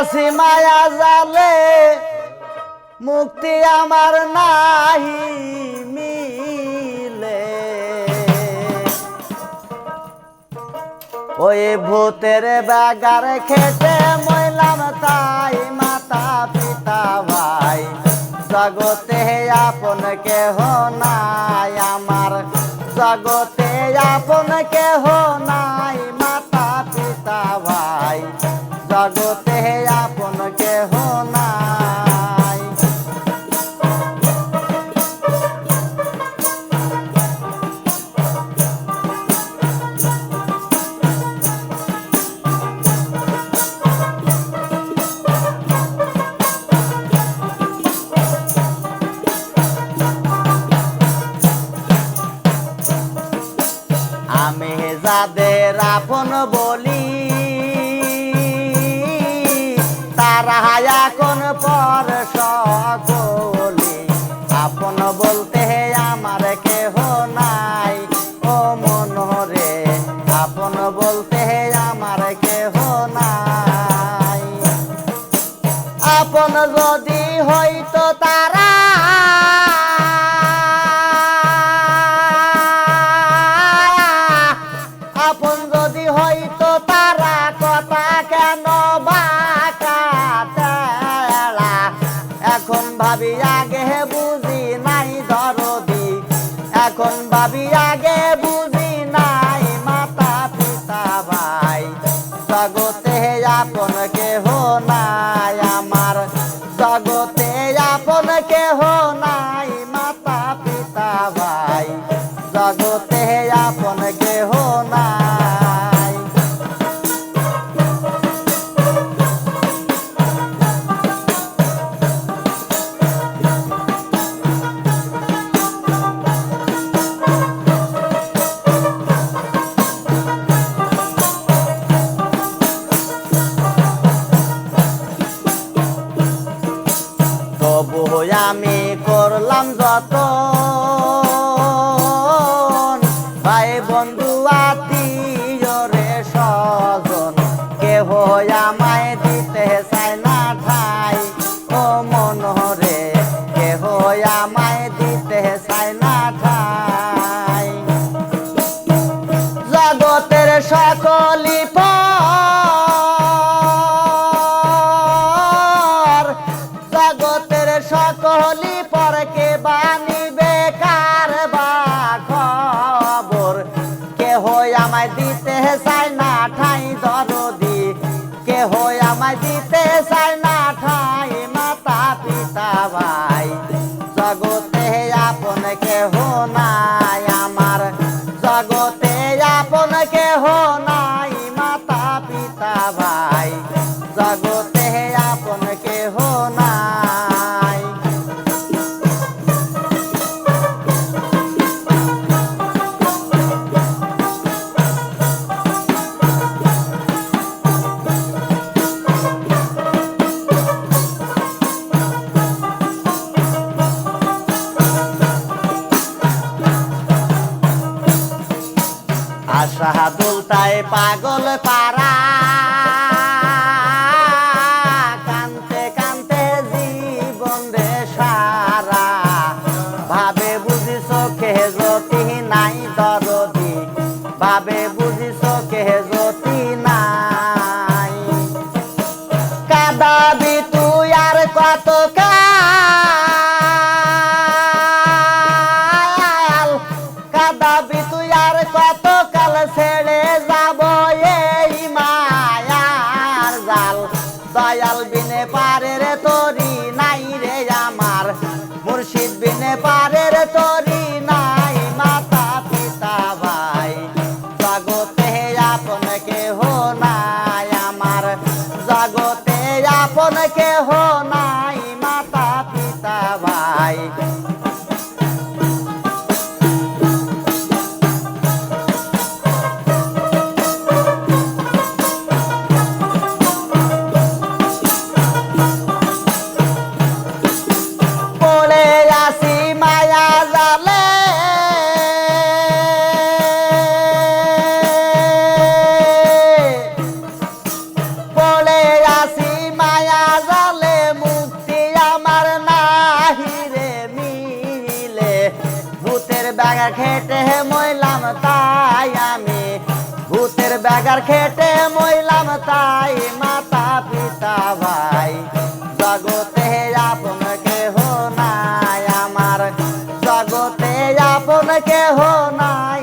আছি মায়া জালে, মুক্তি আমার নাহি মিলে। ওই ভূতের বাগার খেতে মইলাম তাই মাতা পিতা ভাই। জগতে আপন কেহ নাই আমার, জগতে আপন কেহ নাই। যাদের আপন বলি তারা এখন পর সকলি বুঝি নাই দরদি। এখন ভাবি আগে বুঝি নাই মাতা পিতা ভাই। জগতে আপন কেহ নাই আমার। জগতে আপন কেহ করলাম ভাই বন্ধু আত্মীয় রে সজন কেহ আমায় দিতে চায় না ঠাই। ও মনোরে কেহ আমায় দিতে চায় না ঠাই দরদি। কেহ আমায় দিতে চায় না ঠাই মাতা পিতা ভাই। জগতে আপন হো নাই আশা দুলতায় পাগল পারা কানতে কানতে জীবন রে সারা। ভাবে বুঝি চোখে জ্যোতি নাই দরদি দয়াল বিনে পারে রে তরি, নাই রে আমার। মুর্শিদ বিনে পারে রে তরি, নাই মাতা পিতা ভাই। জগতে আপন কেহ নাই। ব্যাগার খেটে মইলাম তাই, মাতা পিতা ভাই। জগতে আপন কেহ নাই, আমার জগতে আপন কেহ নাই।